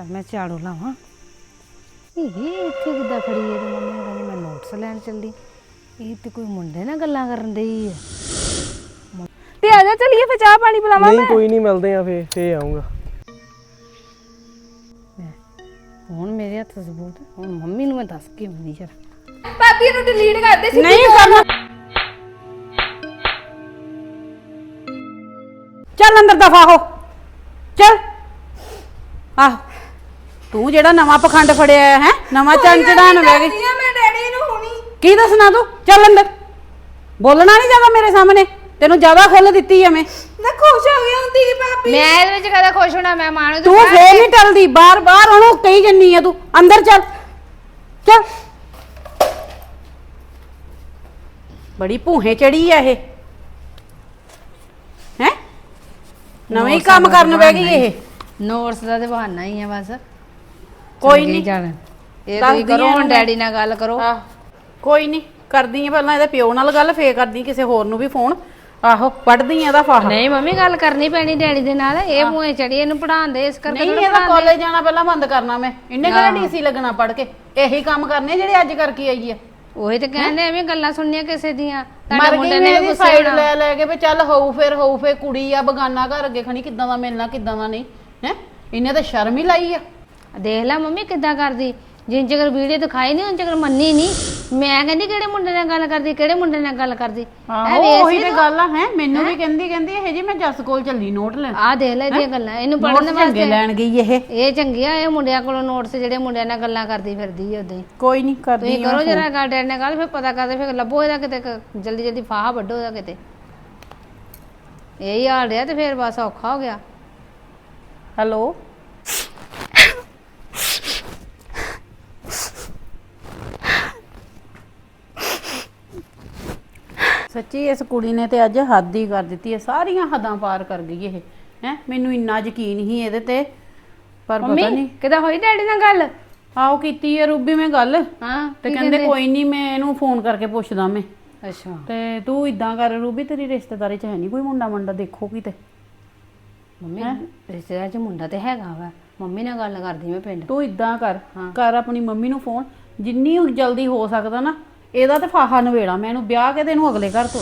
ਚੱਲ ਮੈਂ ਝਾੜੂ ਲਾਵਾਂ। ਇਹ ਇੱਥੇ ਕਿੱਦਾਂ ਖੜੀ ਹੈ ਤੇ ਮੰਮੀ ਕਹਿੰਦੀ ਮੈਂ ਨੋਟਸ ਲੈਣ ਚੱਲੀ। ਇਹ ਤੇ ਕੋਈ ਮੁੰਡੇ ਨਾਲ ਗੱਲਾਂ ਕਰਨ ਡਈ ਹੈ ਤੇ ਆ ਜਾ ਚਲੀਏ ਫੇ ਚਾਹ ਪਾਣੀ ਪਿਲਾਵਾਂ ਨਹੀਂ ਕੋਈ ਨਹੀਂ ਮਿਲਦੇ ਆ ਫੇ ਫੇ ਆਉਂਗਾ ਹੁਣ ਮੇਰੇ ਹੱਥ ਸਬੂਤ ਹੈ। ਹੁਣ ਮੰਮੀ ਨੂੰ ਮੈਂ ਦੱਸ ਕੇ ਆਉਂਦੀ ਯਾਰ ਭਾਬੀ ਨੂੰ ਡਿਲੀਟ ਕਰ ਦੇ ਸੀ ਨਹੀਂ ਕਰਨਾ। ਚੱਲ ਅੰਦਰ ਦਫਾ ਹੋ। ਚੱਲ। ਆਹ। ਤੂੰ ਜਿਹੜਾ ਨਵਾਂ ਪਖੰਡ ਫੜਿਆ ਹੈ ਨਵਾਂ ਚੰਨ ਚੜਾਣ ਬਹਿ ਗਈ? ਮੈਂ ਡੈਡੀ ਨੂੰ ਹੁਣੀ। ਕੀ ਦੱਸਣਾ ਤੂੰ? ਚੱਲ ਅੰਦਰ। ਬੋਲਣਾ ਨਹੀਂ ਜ਼ਿਆਦਾ ਮੇਰੇ ਸਾਹਮਣੇ। ਤੈਨੂੰ ਜ਼ਿਆਦਾ ਖੁੱਲ ਦਿੱਤੀ ਐ ਮੈਂ। ਨਾ ਖੁਸ਼ ਹੋ ਗਈ ਹੁੰਦੀ ਸੀ ਭਾਬੀ ਮੈਂ ਇਹਦੇ ਵਿੱਚ ਕਦਾ ਖੁਸ਼ ਹੋਣਾ ਮੈਂ ਮਾਂ ਨੂੰ ਤੂੰ ਫੇਰ ਨਹੀਂ ਟਲਦੀ। ਬਾਰ ਬਾਰ ਉਹਨੂੰ ਕਹੀ ਜੰਨੀ ਆ ਤੂੰ। ਅੰਦਰ ਚੱਲ। ਚੱਲ। ਬੜੀ ਭੂਹੇ ਚੜੀ ਆ ਇਹ। ਹੈ? ਨਵੇਂ ਹੀ ਕੰਮ ਕਰਨ ਬਹਿ ਗਈ ਇਹ। ਨੋਟਸ ਦਾ ਤੇ ਬਹਾਨਾ ਹੀ ਆ ਬਸ। ਕੋਈ ਚੰਗੀ ਨਹੀਂ ਜਾਣ ਇਹ ਦੱਸਦੀ ਤੁਸੀਂ ਕਰੋ ਆ ਹੁਣ ਇਹਨੂੰ ਡੈਡੀ ਨਾਲ ਗੱਲ ਕਰੋ। ਆਹ ਕੋਈ ਨਹੀਂ ਕਰਦੀ ਆ ਪਹਿਲਾਂ ਇਹਦੇ ਪਿਓ ਨਾਲ ਗੱਲ ਫੇਰ ਕਰਦੀ ਕਿਸੇ ਹੋਰ ਨੂੰ ਵੀ ਫੋਨ ਆਹੋ ਪੜਦੀ ਆ ਇਹਦਾ ਫਾਹਾ। ਨਹੀਂ ਮੰਮੀ ਗੱਲ ਕਰਨੀ ਪੈਣੀ ਡੈਡੀ ਦੇ ਨਾਲ। ਇਹ ਮੂੰਹੇ ਚੜੀ ਇਹਨੂੰ ਪੜਾਉਣ ਦੇ ਇਸ ਕਰਕੇ ਨਹੀਂ ਇਹਦਾ ਕਾਲਜ ਜਾਣਾ ਪਹਿਲਾਂ ਬੰਦ ਕਰਨਾ ਮੈਂ। ਇਹਨੇ ਕਿਹੜਾ ਡੀਸੀ ਲੱਗਣਾ ਪੜ ਕੇ? ਇਹੀ ਕੰਮ ਕਰਨੇ ਜਿਹੜੇ ਅੱਜ ਕਰਕੇ ਆਈ ਆ। ਉਹੀ ਤੇ ਕਹਿੰਦੇ ਐਵੇਂ ਗੱਲਾਂ ਸੁਣਨੀਆਂ ਕਿਸੇ ਦੀਆਂ। ਮਰ ਤੁਹਾਡੇ ਗਈ ਮੁੰਡੇ ਨੇ ਵੀ ਗੁੱਸੇ ਸਾਈਡ ਲੈ ਲੈ ਕੇ ਵੀ ਚੱਲ ਹੋਊ ਫੇਰ ਹੋਊ ਫੇਰ ਕੁੜੀ ਆ ਬਗਾਨਾ ਘਰ ਅੱਗੇ ਖਣੀ ਕਿੱਦਾਂ ਦਾ ਮਿਲਣਾ ਕਿੱਦਾਂ ਦਾ ਨਹੀਂ ਹੈ? ਇਹਨੇ ਤਾਂ ਸ਼ਰਮ ਹੀ ਲਾਈ ਆ। ਦੇਖ ਲੈ ਮੰਮੀ ਕਿੱਦਾਂ ਕਰਦੀ। ਜਿੰਨ ਚਿਰ ਵੀਡੀਓ ਦਿਖਾਈ ਨਹੀਂ ਉਨ ਚਿਰ ਮੰਨੀ ਨਹੀਂ ਮੈਂ ਕਹਿੰਦੀ ਕਿਹੜੇ ਮੁੰਡੇ ਨਾਲ ਗੱਲ ਕਰਦੀ ਕਿਹੜੇ ਮੁੰਡੇ ਨਾਲ ਗੱਲ ਕਰਦੀ। ਆਹੋ ਉਹੀ ਤੇ ਗੱਲ ਆ ਹੈ? ਮੈਨੂੰ ਵੀ ਕਹਿੰਦੀ ਕਹਿੰਦੀ ਇਹ ਜੀ ਮੈਂ ਜੱਸ ਕੋਲ ਚੱਲੀ ਨੋਟ ਲੈਣ। ਆਹ ਦੇਖ ਲੈ ਇਹਦੀਆਂ ਗੱਲਾਂ ਇਹਨੂੰ ਪੜਨ ਵਾਸਤੇ। ਲੈਣ ਗਈ ਇਹ। ਇਹ ਚੰਗੀ ਆ ਇਹ ਮੁੰਡਿਆਂ ਕੋਲੋਂ ਨੋਟਸ ਜਿਹੜੇ ਮੁੰਡਿਆਂ ਨਾਲ ਗੱਲਾਂ ਕਰਦੀ ਫਿਰਦੀ ਆ ਉਦਾਂ ਹੀ। ਕੋਈ ਨਹੀਂ ਕਰਦੀ ਤੁਸੀਂ ਕਰੋ ਜਰਾ ਗੱਲ ਡੈਡ ਨਾਲ ਗੱਲ ਫਿਰ ਪਤਾ ਕਰਦੇ ਫਿਰ ਲੱਭੋ ਇਹਦਾ ਕਿਤੇ ਜਲਦੀ ਜਲਦੀ ਫਾਹਾ ਵੱਢੋ ਇਹਦਾ ਕਿਤੇ। ਇਹੀ ਹਾਲ ਰਿਹਾ ਤੇ ਫਿਰ ਬਸ ਔਖਾ ਹੋ ਗਿਆ। ਹੈਲੋ? ਸੱਚੀ ਇਸ ਕੁੜੀ ਨੇ ਤੇ ਅੱਜ ਹੱਦ ਹੀ ਕਰ ਦਿੱਤੀ ਹੈ। ਸਾਰੀਆਂ ਹੱਦਾਂ ਪਾਰ ਕਰ ਗਈ ਇਹ। ਹੈ? ਮੈਨੂੰ ਇੰਨਾ ਯਕੀਨ ਹੀ ਇਹਦੇ ਤੇ। ਪਰ ਪਤਾ ਨਹੀਂ। ਕਿਦਾਂ ਹੋਈ ਡੈਡੀ ਨਾਲ ਗੱਲ? ਆਓ ਕੀਤੀ ਹੈ ਰੂਬੀ ਮੈਂ ਗੱਲ। ਹਾਂ ਤੇ ਕਹਿੰਦੇ ਕੋਈ ਨਹੀਂ ਮੈਂ ਇਹਨੂੰ ਫੋਨ ਕਰਕੇ ਪੁੱਛਦਾ ਮੈਂ। ਅੱਛਾ। ਤੇ ਤੂੰ ਇਦਾਂ ਕਰ ਰੂਬੀ ਤੇਰੀ ਰਿਸ਼ਤੇਦਾਰੀ ਚ ਹੈ ਨਹੀਂ ਕੋਈ ਮੁੰਡਾ ਮੰਡਾ ਦੇਖੋ ਕਿਤੇ ਮੰਮੀ ਰਿਸ਼ਤੇਦਾਰ ਚ ਮੁੰਡਾ ਤੇ ਹੈਗਾ ਵਾ। ਮੰਮੀ ਨਾਲ ਗੱਲ ਕਰਦੀ ਮੈਂ ਪਿੰਡ। ਤੂੰ ਇਦਾਂ ਕਰ। ਕਰ ਆਪਣੀ ਮੰਮੀ ਨੂੰ ਫੋਨ। ਜਿੰਨੀ ਜਲਦੀ ਹੋ ਸਕਦਾ ਨਾ ਇਹਦਾ ਤੇ ਫਾਹਾ ਨਵੇੜਾ ਮੈਂ ਇਹਨੂੰ ਵਿਆਹ ਕੇ ਤੇ ਇਹਨੂੰ ਅਗਲੇ ਘਰ ਤੋਂ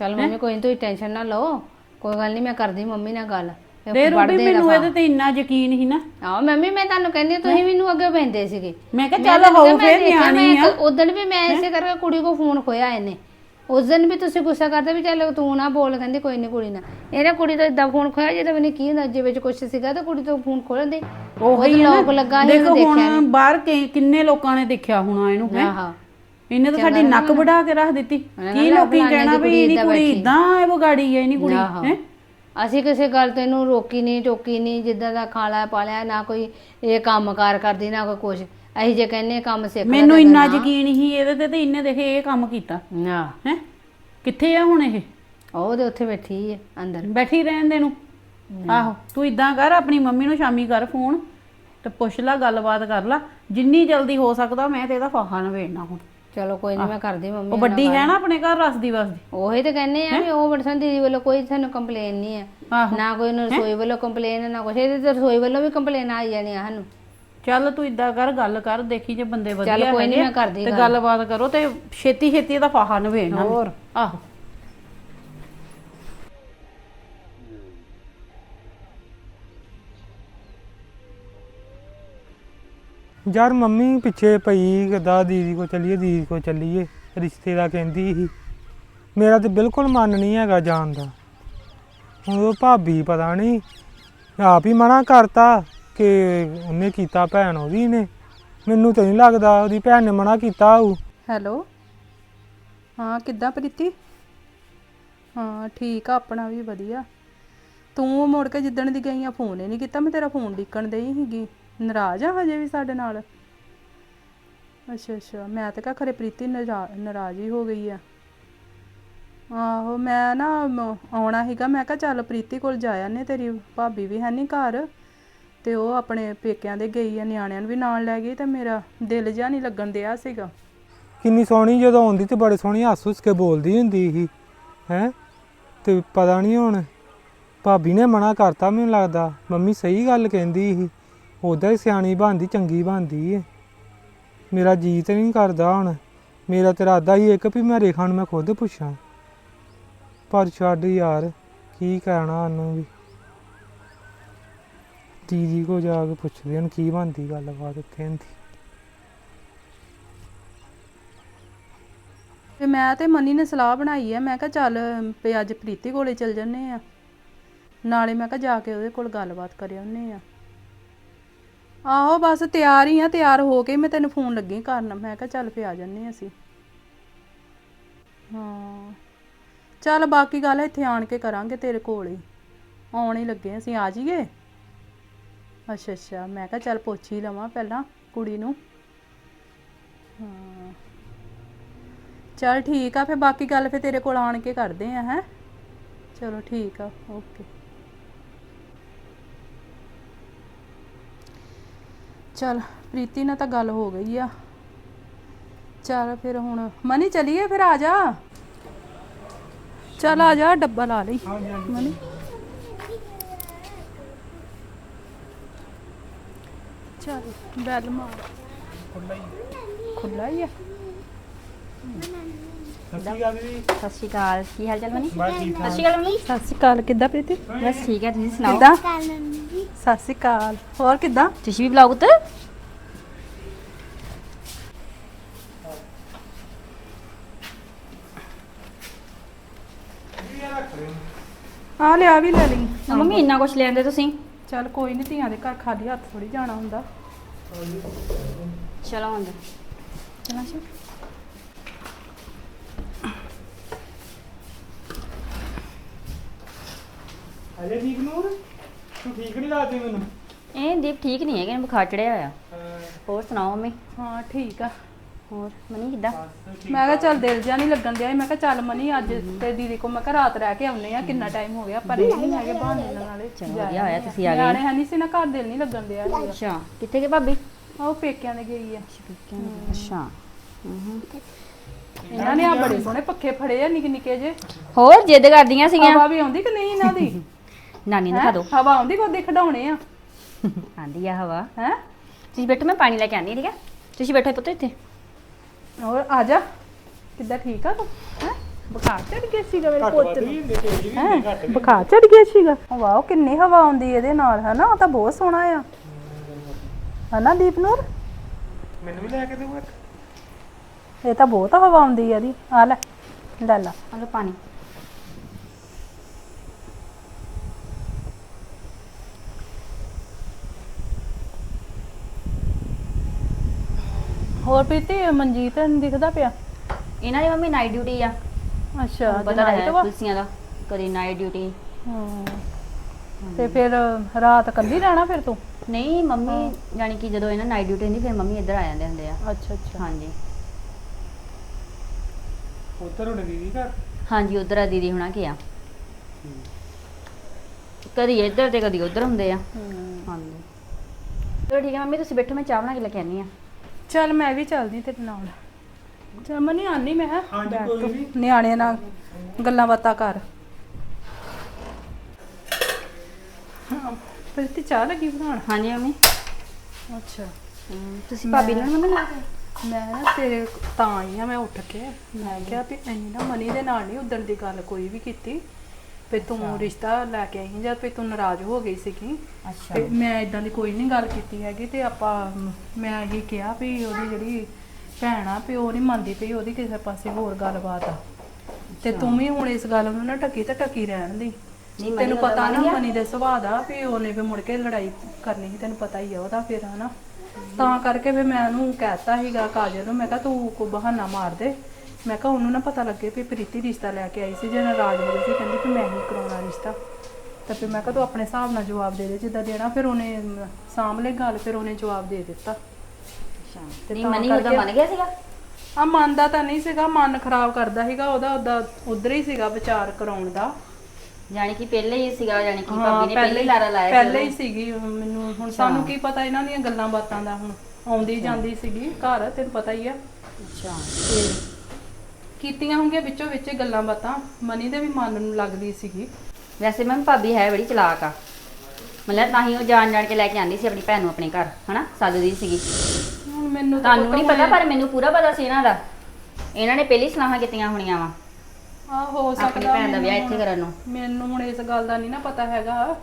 ਚੱਲ ਮੰਮੀ ਕੋਈ ਨੀ ਤੁਸੀਂ ਟੈਨਸ਼ਨ ਨਾ ਲਓ। ਕੋਈ ਗੱਲ ਨਹੀਂ ਮੈਂ ਕਰਦੀ ਮੰਮੀ ਨਾਲ ਗੱਲ। ਫਿਰ ਦੇ ਰੂਬੀ ਵੱਢਦੇ ਮੈਨੂੰ ਇਹਦੇ ਤੇ ਇੰਨਾ ਯਕੀਨ ਸੀ ਨਾ। ਆਹ ਮੰਮੀ ਮੈਂ ਤੁਹਾਨੂੰ ਕਹਿੰਦੀ ਹਾਂ, ਤੁਸੀਂ ਮੈਨੂੰ ਅੱਗੇ ਪੈਂਦੇ ਸੀਗੇ। ਮੈਂ ਕਿਹਾ ਚੱਲ ਹੋਊ ਫੇਰ ਨਿਆਣੀ ਆ। ਉਦੋਂ ਵੀ ਮੈਂ ਇਸੇ ਕਰਕੇ ਕੁੜੀ ਕੋ ਫੋਨ ਖੋਇਆ ਇਹਨੇ। ਉਸ ਦਿਨ ਵੀ ਤੁਸੀਂ ਗੁੱਸਾ ਕਰਦੇ ਵੀ ਚੱਲ ਤੂੰ ਨਾ ਬੋਲ ਕਹਿੰਦੀ ਕੋਈ ਨਹੀਂ ਕੁੜੀ ਨਾ ਇਹਨੇ ਕੁੜੀ ਤੋਂ ਇਦਾਂ ਫੋਨ ਖੋਇਆ ਜਿਹਦਾ ਮੈਨੂੰ ਕੀ ਹੁੰਦਾ ਜੇ ਵਿੱਚ ਕੁਝ ਸੀਗਾ ਤਾਂ ਕੁੜੀ ਤੋਂ ਫੋਨ ਖੋਲਣ ਦੇ ਉਹੀ ਉਹਦੇ ਲੋਕ ਲੱਗਾ ਸੀ ਦੇਖੋ ਉਹਨੇ ਹੁਣ ਬਾਹਰ ਕਿ- ਕਿੰਨੇ ਲੋਕਾਂ ਨੇ ਦੇਖਿਆ ਹੋਣਾ ਇਹਨੂੰ ਹੈ? ਆਹਾ। ਇਹਨੇ ਤਾਂ ਸਾਡੀ ਨੱਕ ਵਢਾ ਕੇ ਰੱਖ ਦਿੱਤੀ। ਕੀ ਲੋਕੀ ਕਹਿਣਾ ਵੀ ਇਹਨੀ ਕੁੜੀ ਇਦਾਂ ਇਹ ਵਿਗਾੜੀ ਹੈ ਇਹਨੀ ਕੁੜੀ ਹੈ? ਅਸੀਂ ਕਿਸੇ ਗੱਲ ਤੋਂ ਇਹਨੂੰ ਰੋਕੀ ਨਹੀਂ ਟੋਕੀ ਨਹੀਂ ਜਿੱਦਾਂ ਦਾ ਖਾਲਾ ਪਾਲਿਆ ਨਾ ਕੋਈ ਇਹ ਕੰਮਕਾਰ ਕਰਦੀ ਨਾ ਕੋਈ ਕੁਛ। ਅਸੀਂ ਜੇ ਕਹਿੰਨੇ ਕੰਮ ਸਿੱਖ ਲੈ ਮੈਨੂੰ ਇੰਨਾ ਯਕੀਨ ਹੀ ਇਹਦੇ ਤੇ ਤੇ ਇਹਨੇ ਦੇਖੇ ਇਹ ਕੰਮ ਕੀਤਾ। ਨਾ। ਹੈ? ਕਿੱਥੇ ਆ ਹੁਣ ਇਹ? ਉਹ ਤੇ ਉੱਥੇ ਬੈਠੀ ਹੈ ਅੰਦਰ। ਬੈਠੀ ਰਹਿਣ ਦੇ ਨੂੰ। ਆਹੋ ਤੂੰ ਇਦਾਂ ਕਰ ਆਪਣੀ ਮੰਮੀ ਨੂੰ ਸ਼ਾਮੀ ਕਰ ਫੋਨ ਤੇ ਪੁੱਛ ਲੈ ਗੱਲਬਾਤ ਕਰ ਲੈ। ਜਿੰਨੀ ਜਲਦੀ ਹੋ ਸਕਦਾ ਮੈਂ ਤੇ ਇਹਦਾ ਫਾਹਾ ਨਵੇੜਨਾ ਹੁਣ। ਚਲੋ ਕੋਈ ਨਹੀਂ ਮੈਂ ਕਰਦੀ ਮੰਮੀ ਉਹ ਵੱਡੀ ਹੈ ਨਾ ਆਪਣੇ ਘਰ ਰਸਦੀ ਵਸਦੀ ਉਹੀ ਤੇ ਕਹਿੰਨੇ ਆ ਵੀ ਉਹ ਬੜਸਨ ਦੀਦੀ ਵੱਲੋਂ ਕੋਈ ਸਾਨੂੰ ਕੰਪਲੇਨ ਨਹੀਂ ਹੈ ਨਾ ਕੋਈ ਨੂੰ ਰਸੋਈ ਵੱਲੋਂ ਕੰਪਲੇਨ ਨਾ ਕੁਛ। ਇਹਦੇ ਤੇ ਰਸੋਈ ਵੱਲੋਂ ਵੀ ਕੰਪਲੇਨ ਆਈ ਜਾਣੀ ਆ ਸਾਨੂੰ। ਚੱਲ ਤੂੰ ਇਦਾਂ ਕਰ ਗੱਲ ਕਰ ਦੇਖੀ ਜੇ ਬੰਦੇ ਵਧੀਆ ਚੱਲ ਕੋਈ ਨੀ, ਹੈਗੇ ਮੈਂ ਕਰਦੀ ਤੇ ਗੱਲਬਾਤ ਕਰੋ ਤੇ ਛੇਤੀ ਛੇਤੀ ਇਹਦਾ ਫਾਹਾ ਨਵੇੜਨਾ ਹੋਰ। ਆਹੋ। ਯਾਰ ਮੰਮੀ ਪਿੱਛੇ ਪਈ ਕਦਾ ਦੀਦੀ ਕੋ ਚੱਲੀਏ, ਦੀਦੀ ਕੋ ਚੱਲੀਏ ਰਿਸ਼ਤੇ ਦਾ ਕਹਿੰਦੀ ਸੀ। ਮੇਰਾ ਤੇ ਬਿਲਕੁਲ ਮਨ ਨਹੀਂ ਹੈਗਾ ਜਾਣ ਦਾ। ਹੁਣ ਉਹ ਭਾਬੀ ਪਤਾ ਨਹੀਂ, ਆਪ ਹੀ ਮਨਾ ਕਰਤਾ ਕਿ ਉਹਨੇ ਕੀਤਾ ਭੈਣ ਉਹਦੀ ਨੇ। ਮੈਨੂੰ ਤਾਂ ਨਹੀਂ ਲੱਗਦਾ ਉਹਦੀ ਭੈਣ ਨੇ ਮਨਾ ਕੀਤਾ ਹੋਊ। ਹੈਲੋ? ਹਾਂ, ਕਿੱਦਾਂ ਪ੍ਰੀਤੀ? ਹਾਂ, ਠੀਕ ਆ, ਆਪਣਾ ਵੀ ਵਧੀਆ। ਤੂੰ ਮੁੜ ਕੇ ਜਿੱਦਣ ਦੀ ਗਈ ਆ, ਫੋਨ ਹੀ ਨਹੀਂ ਕੀਤਾ, ਮੈਂ ਤੇਰਾ ਫੋਨ ਡਿੱਕਣ ਡਈ ਸੀਗੀ। ਨਾਰਾਜ਼ ਆ ਹਜੇ ਵੀ ਸਾਡੇ ਨਾਲ? ਅੱਛਾ ਅੱਛਾ। ਮੈਂ ਤਾਂ ਕਹਾ ਖਰੇ ਪ੍ਰੀਤੀ ਨਾਰਾਜ਼ ਹੀ ਹੋ ਗਈ ਆ। ਆਹੋ, ਮੈਂ ਨਾ ਆਉਣਾ ਸੀਗਾ। ਮੈਂ ਕਿਹਾ ਚੱਲ ਪ੍ਰੀਤੀ ਕੋਲ ਜਾਇਆ ਨੇ ਤੇਰੀ ਭਾਬੀ ਵੀ ਹੈ ਨਹੀਂ ਘਰ। ਤੇ ਉਹ ਆਪਣੇ ਪੇਕਿਆਂ ਦੇ ਗਈ ਆ, ਨਿਆਣਿਆਂ ਨੂੰ ਵੀ ਨਾਲ ਲੈ ਗਈ। ਤੇ ਮੇਰਾ ਦਿਲ ਜਿਹਾ ਨਹੀਂ ਲੱਗਣ ਦਿਆ ਸੀਗਾ। ਕਿੰਨੀ ਸੋਹਣੀ ਜਦੋਂ ਆਉਂਦੀ ਤੇ ਬੜੇ ਸੋਹਣੀ ਹੱਸ ਹੁੱਸ ਕੇ ਬੋਲਦੀ ਹੁੰਦੀ ਸੀ, ਹੈ? ਤੇ ਪਤਾ ਨਹੀਂ ਹੁਣ, ਭਾਬੀ ਨੇ ਮਨਾ ਕਰਤਾ ਮੈਨੂੰ ਲੱਗਦਾ। ਮੰਮੀ ਸਹੀ ਗੱਲ ਕਹਿੰਦੀ ਸੀ। ਉਹਦਾ ਹੀ ਸਿਆਣੀ ਬਣਦੀ, ਚੰਗੀ ਬਣਦੀ ਏ। ਮੇਰਾ ਜੀ ਤੇ ਨਹੀਂ ਕਰਦਾ ਹੁਣ। ਮੇਰਾ ਤੇ ਇਰਾਦਾ ਹੀ ਇੱਕ ਵੀ ਮੈਂ ਰੇਖਾ ਨੂੰ ਮੈਂ ਖੁਦ ਪੁੱਛਾਂ। ਪਰ ਛੱਡ ਯਾਰ, ਕੀ ਕਹਿਣਾ ਉਹਨੂੰ ਵੀ। ਦੀਦੀ ਕੋ ਜਾ ਕੇ ਪੁੱਛਦੇ ਹਨ, ਕੀ ਬਣਦੀ ਗੱਲਬਾਤ ਉੱਥੇ ਹੁੰਦੀ ਤੇ ਮੈਂ ਤੇ ਮਨੀ ਨੇ ਸਲਾਹ ਬਣਾਈ ਆ। ਮੈਂ ਕਿਹਾ ਚੱਲ, ਵੀ ਅੱਜ ਪ੍ਰੀਤੀ ਕੋਲੇ ਚੱਲ ਜੰਨੇ ਆ। ਨਾਲੇ ਮੈਂ ਕਿਹਾ ਜਾ ਕੇ ਉਹਦੇ ਕੋਲ ਗੱਲਬਾਤ ਕਰ ਆਉਨੇ ਆ। ਆਹੋ ਬਸ ਤਿਆਰ ਹੀ ਆ, ਤਿਆਰ ਹੋ ਕੇ ਮੈਂ ਤੈਨੂੰ ਫੋਨ ਲੱਗੀ ਕਰਨ। ਮੈਂ ਕਿਹਾ ਚੱਲ ਫੇ ਆ ਜੰਨੇ ਆ ਅਸੀਂ। ਹਾਂ। ਚੱਲ ਬਾਕੀ ਗੱਲ ਇੱਥੇ ਆਣ ਕੇ ਕਰਾਂਗੇ ਤੇਰੇ ਕੋਲ ਹੀ। ਆਉਣ ਹੀ ਲੱਗੇ ਅਸੀਂ, ਆ ਜਾਈਏ? ਅੱਛਾ ਅੱਛਾ। ਮੈਂ ਕਿਹਾ ਚੱਲ ਪੁੱਛ ਹੀ ਲਵਾਂ ਪਹਿਲਾਂ ਕੁੜੀ ਨੂੰ। ਹਾਂ। ਚੱਲ ਠੀਕ ਆ, ਫਿਰ ਬਾਕੀ ਗੱਲ ਫਿਰ ਤੇਰੇ ਕੋਲ ਆਣ ਕੇ ਕਰਦੇ ਆ ਹੈ? ਚਲੋ ਠੀਕ ਆ, ਓਕੇ। ਚਲ ਪ੍ਰੀਤੀ ਨਾਲ ਤਾਂ ਗੱਲ ਹੋ ਗਈ ਆ। ਚਲ ਫਿਰ ਹੁਣ ਮਨੀ ਚਲੀਏ ਫਿਰ ਆ ਜਾ। ਚਲ ਆ ਜਾ ਡੱਬਾ ਲਾ ਲਈ। ਮਨੀ। ਚਲ ਬੈਲ ਮਾਰ। ਖੁੱਲਾ ਹੀ ਆ। ਸੱਚੀ ਗੱਲ ਵੀ ਸਤਿ ਸ਼੍ਰੀ ਅਕਾਲ ਕੀ ਹਾਲ ਚਾਲ ਮਨੀ? ਮੈਂ ਠੀਕ ਸਤਿ ਸ਼੍ਰੀ ਅਕਾਲ ਮਨੀ। ਸਤਿ ਸ਼੍ਰੀ ਅਕਾਲ ਕਿੱਦਾਂ ਪ੍ਰੀਤੀ? ਬਸ ਠੀਕ ਹੈ ਤੁਸੀਂ ਸੁਣਾਓ? ਕਿੱਦਾਂ? ਸਤਿ ਸ਼੍ਰੀ ਅਕਾਲ ਹੋਰ ਕਿੱਦਾਂ? ਤੁਸੀਂ ਵੀ ਬਲੌਗ ਉੱਤੇ ਆ ਲਿਆ ਵੀ ਲੈ ਲਈ। ਮੰਮੀ ਇੰਨਾ ਕੁਝ ਲੈਂਦੇ ਤੁਸੀਂ? ਚੱਲ ਕੋਈ ਨਹੀਂ ਧੀਆਂ ਦੇ ਘਰ ਖਾਲੀ ਹੱਥ ਥੋੜੀ ਜਾਣਾ ਹੁੰਦਾ। ਚਲੋ ਅੰਦਰ ਚਲਾਂ ਸ਼ੇ ਅਜੇ ਠੀਕ ਨੂੰ ਤੂੰ ਠੀਕ ਨਹੀਂ ਲੱਗਦੀ ਮੈਨੂੰ? ਇਹ ਦੀਪ ਠੀਕ ਨਹੀਂ ਹੈਗੇ ਬੁਖਾਰ ਚੜਿਆ ਹੋਇਆ। ਹੋਰ ਸੁਣਾਓ ਮੰਮੀ? ਹਾਂ ਠੀਕ ਆ। ਹੋਰ ਮਨੀ ਕਿੱਦਾਂ? ਮੈਂ ਕਿਹਾ ਚੱਲ ਦਿਲ ਜਿਆ ਨਹੀਂ ਲੱਗਣ ਦਿਆ। ਮੈਂ ਕਿਹਾ ਚੱਲ ਮਨੀ ਅੱਜ ਤੇ ਦੀਦੀ ਕੋ ਮੈਂ ਕਿਹਾ ਰਾਤ ਰਹਿ ਕੇ ਆਉਨੇ ਆ ਕਿੰਨਾ ਟਾਈਮ ਹੋ ਗਿਆ ਪਰ ਇਹ ਨਹੀਂ ਹੈਗੇ ਬਹਾਨੇ ਨਾਲੇ ਚਲੋ ਵਧੀਆ ਹੋਇਆ ਤੁਸੀਂ ਆ ਗਏ। ਨਿਆਣੇ ਹੈ ਨਹੀਂ ਸੀ ਨਾ ਘਰ ਦਿਲ ਨਹੀਂ ਲੱਗਣ ਦਿਆ। ਅੱਛਾ ਕਿੱਥੇ ਗਏ ਭਾਬੀ? ਉਹ ਪੇਕਿਆਂ ਦੇ ਗਈ ਆ। ਅੱਛਾ ਹੂੰ ਇਹਨਾਂ ਨੇ ਆ ਬੜੇ ਸੋਹਣੇ ਪੱਖੇ ਫੜੇ ਆ ਨਿੱਕੇ ਨਿੱਕੇ ਜੇ ਹੋਰ ਜਿੱਦ ਕਰਦੀਆਂ ਸੀਗੀਆਂ। ਹਵਾ ਵੀ ਆਉਂਦੀ ਕਿ ਨਹੀਂ ਇਹਨਾਂ ਦੀ? ਨਾਨੀ ਨੂੰ ਹੈਂ? ਖਾ ਦਿਓ ਹਵਾ ਆਉਂਦੀ ਕੋਦੇ ਖਡਾਉਣੇ ਆ। ਆਂਦੀ ਆ ਹਵਾ। ਹੈ? ਤੁਸੀਂ ਬੈਠੋ ਮੈਂ ਪਾਣੀ ਲੈ ਕੇ ਆਨੀ ਠੀਕ ਹੈ ਤੁਸੀਂ ਬੈਠੋ ਪੁੱਤ ਇੱਥੇ। ਹੋਰ ਆ ਜਾ। ਕਿੱਦਾਂ ਠੀਕ ਆ ਤੂੰ? ਹੈ? ਬੁਖਾਰ ਚੜ ਗਿਆ ਸੀਗਾ ਮੇਰੇ ਪੁੱਤ ਨੂੰ। ਹੈ? ਬੁਖਾਰ ਚੜ ਗਿਆ ਸੀਗਾ। ਵਾਓ ਕਿੰਨੀ ਹਵਾ ਆਉਂਦੀ ਇਹਦੇ ਨਾਲ ਹਨਾ? ਤਾਂ ਬਹੁਤ ਸੋਹਣਾ ਆ। ਹਨਾ ਦੀਪਨੂਰ? ਮੈਨੂੰ ਵੀ ਲੈ ਕੇ ਦੇਵਾਂ ਇਹ ਤਾਂ ਬਹੁਤ ਹਵਾ ਆਉਂਦੀ ਆ ਇਹਦੀ। ਆ ਲੈ ਲੈ ਲਾ। ਆ ਲਓ ਪਾਣੀ। ਹੋਰ ਪ੍ਰੀਤੀ ਮਨਜੀਤ ਨੀ ਦਿਖਦਾ ਪਿਆ? ਇਹਨਾਂ ਦੀ ਮੰਮੀ ਨਾਈਟ ਡਿਊਟੀ ਆ। ਅੱਛਾ ਪਤਾ ਤਾਂ ਹੈ ਕੁਲਸੀਆਂ ਦਾ ਕਦੀ ਨਾਈਟ ਡਿਊਟੀ ਹਾਂ। ਤੇ ਫਿਰ ਰਾਤ ਕੱਲੀ ਰਹਿਣਾ ਫਿਰ ਤੂੰ? ਨਹੀਂ ਮੰਮੀ ਯਾਨੀ ਕਿ ਜਦੋਂ ਇਹਨਾਂ ਨਾਈਟ ਡਿਊਟੀ ਹੁੰਦੀ ਫਿਰ ਮੰਮੀ ਇੱਧਰ ਆ ਜਾਂਦੇ ਹੁੰਦੇ ਆ। ਅੱਛਾ ਅੱਛਾ। ਹਾਂਜੀ। ਉੱਧਰ ਹੁਣ ਦੀਦੀ ਘਰ? ਹਾਂਜੀ ਉਧਰ ਆ ਦੀਦੀ ਹੁਣਾ ਕੀ ਆ। ਕਦੀ ਇੱਧਰ ਤੇ ਕਦੀ ਉਧਰ ਹੁੰਦੇ ਆ। ਹਾਂਜੀ। ਚਲੋ ਠੀਕ ਹੈ ਮੰਮੀ ਤੁਸੀਂ ਬੈਠੋ ਮੈਂ ਚਾਹ ਬਣਾ ਕੇ ਲੈ ਕੇ ਆਨੀ ਆ। ਚੱਲ ਮੈਂ ਵੀ ਚੱਲਦੀ ਤੇਰੇ ਨਾਲ। ਚੱਲ ਮੈਂ ਨਹੀਂ ਆਨੀ ਮੈਂ ਕਿਹਾ। ਹਾਂਜੀ, ਬੈਠ ਕੋਈ। ਨਿਆਣਿਆਂ ਨਾਲ ਗੱਲਾਂ ਬਾਤਾਂ ਕਰ। ਹਾਂ ਪ੍ਰੀਤੀ ਚਾਹ ਲੱਗੀ ਬਣਾਉਣ? ਹਾਂਜੀ ਮੰਮੀ। ਅੱਛਾ। ਤੁਸੀਂ ਭਾਬੀ ਨੂੰ ਮੰਮੀ ਨਾਲ ਮੈਂ ਨਾ ਤੇਰੇ ਤਾਂ ਆਈ ਆ ਮੈਂ ਉੱਠ ਕੇ। ਮੈਂ ਕਿਹਾ ਵੀ ਅਸੀਂ ਨਾ ਮਨੀ ਦੇ ਨਾਲ ਨਹੀਂ ਉਦਣ ਦੀ ਗੱਲ ਕੋਈ ਵੀ ਕੀਤੀ। ਵੀ ਤੂੰ ਰਿਸ਼ਤਾ ਲੈ ਕੇ ਆਈ ਜਦ ਵੀ ਤੂੰ ਨਾਰਾਜ਼ ਹੋ ਗਈ ਸੀਗੀ? ਅੱਛਾ। ਤੇ ਮੈਂ ਇਦਾਂ ਦੀ ਕੋਈ ਨਹੀਂ ਗੱਲ ਕੀਤੀ ਹੈਗੀ ਤੇ ਆਪਾਂ ਮ, ਇਹ ਕਿਹਾ ਵੀ ਉਹਦੀ ਜਿਹੜੀ ਭੈਣ ਆ ਵੀ ਉਹ ਨਹੀਂ ਮੰਨਦੀ ਪਈ ਉਹਦੀ ਕਿਸੇ ਪਾਸੇ ਹੋਰ ਗੱਲਬਾਤ ਆ। ਤੇ ਤੂੰ ਵੀ ਹੁਣ ਇਸ ਗੱਲ ਨੂੰ ਨਾ ਟੱਕੀ ਤੇ ਟੱਕੀ ਰਹਿਣ ਦੀ। ਤੈਨੂੰ ਪਤਾ ਨਾ? ਮਨੀ ਦੇ ਸੁਭਾਅ ਦਾ ਵੀ ਉਹਨੇ ਵੀ ਮੁੜ ਕੇ ਲੜਾਈ ਕਰਨੀ ਸੀ ਤੈਨੂੰ ਪਤਾ ਹੀ ਆ ਉਹਦਾ ਫਿਰ ਹਨਾ? ਤਾਂ ਕਰਕੇ ਫਿਰ ਮੈਂ ਉਹਨੂੰ ਕਹਿਤਾ ਸੀਗਾ ਕਾਜਲ ਨੂੰ ਮੈਂ ਕਿਹਾ ਤੂੰ ਕੋ ਬਹਾਨਾ ਮਾਰ ਦੇ। ਮੈਂ ਕਿਹਾ ਉਹਨੂੰ ਨਾ ਪਤਾ ਲੱਗੇ ਵੀ ਪ੍ਰੀਤੀ ਰਿਸ਼ਤਾ ਲੈ ਕੇ ਆਈ ਸੀ ਜੇ ਨਾਰਾਜ਼ ਹੋ ਗਈ ਸੀ ਕਹਿੰਦੀ ਕਿ ਮੈਂ ਹੀ ਕਰਾਉਣਾ ਰਿਸ਼ਤਾ। ਤਾਂ ਫਿਰ ਮੈਂ ਕਿਹਾ ਤੂੰ ਆਪਣੇ ਹਿਸਾਬ ਨਾਲ ਜਵਾਬ ਦੇ ਦੇ ਜਿੱਦਾਂ ਦੇਣਾ ਫਿਰ ਉਹਨੇ ਸਾਂਭ ਗੱਲ ਫਿਰ ਉਹਨੇ ਜਵਾਬ ਦੇ ਦਿੱਤਾ। ਅੱਛਾ। ਤੇ ਨਹੀਂ ਤਾਂ ਮਨੀ ਉਹਦਾ ਕਰਕੇ- ਮੰਨ ਗਿਆ ਸੀਗਾ? ਆ ਮੰਨਦਾ ਤਾਂ ਨਹੀਂ ਸੀਗਾ ਮਨ ਖਰਾਬ ਕਰਦਾ ਸੀਗਾ ਉਹਦਾ ਉਹਦਾ ਉਧਰ ਹੀ ਸੀਗਾ ਵਿਚਾਰ ਕਰਾਉਣ ਦਾ। ਯਾਨੀ ਕਿ ਪਹਿਲੇ ਹੀ ਸੀਗਾ ਯਾਨੀ ਕਿ ਭਾਬੀ ਨੇ ਪਹਿਲੇ ਹੀ ਲਾਰਾ ਲਾਇਆ ਸੀ ਪਹਿਲੇ ਹੀ। ਸੀਗੀ। ਮੈਨੂੰ ਹੁਣ ਸਾਨੂੰ ਕੀ ਪਤਾ ਇਹਨਾਂ ਦੀਆਂ ਗੱਲਾਂ ਬਾਤਾਂ ਦਾ ਹੁਣ? ਆਉਂਦੀ ਜਾਂਦੀ ਸੀਗੀ ਘਰ ਤੈਨੂੰ ਪਤਾ ਹੀ ਆ। ਅੱਛਾ। ਤੇ ਕੀਤੀਆਂ ਹੋਣਗੀਆਂ ਵਿੱਚੋਂ ਵਿੱਚ ਗੱਲਾਂ ਬਾਤਾਂ ਮਨੀ ਦੇ ਵੀ ਮਨ ਨੂੰ ਲੱਗਦੀ ਸੀਗੀ। ਵੈਸੇ ਮੈਂ ਭਾਬੀ ਹੈ ਬੜੀ ਚਲਾਕ ਆ। ਮਤਲਬ ਤਾਂ ਹੀ ਉਹ ਜਾਣ ਜਾਣ ਕੇ ਲੈ ਕੇ ਆਂਦੀ ਸੀ ਆਪਣੀ ਭੈਣ ਨੂੰ ਆਪਣੇ ਘਰ ਹਨਾ? ਸੱਦਦੀ ਸੀਗੀ। ਹੁਣ ਮੈਨੂੰ ਤਾਂ ਤੁਹਾਨੂੰ ਨਹੀਂ ਪਤਾ ਪਰ ਮੈਨੂੰ ਪੂਰਾ ਪਤਾ ਸੀ ਇਹਨਾਂ ਦਾ। ਇਹਨਾਂ ਨੇ ਪਹਿਲੀ ਸਲਾਹਾਂ ਕੀਤੀਆਂ ਹੋਣੀਆਂ ਵਾ। ਆ ਹੋ ਆਪਣੀ ਸਕਦਾ ਭੈਣ ਦਾ ਵਿਆਹ ਮੈਨੂੰ- ਇੱਥੇ ਕਰਨ ਨੂੰ। ਮੈਨੂੰ ਹੁਣ ਇਸ ਗੱਲ ਦਾ ਨਹੀਂ ਨਾ ਪਤਾ ਹੈਗਾ।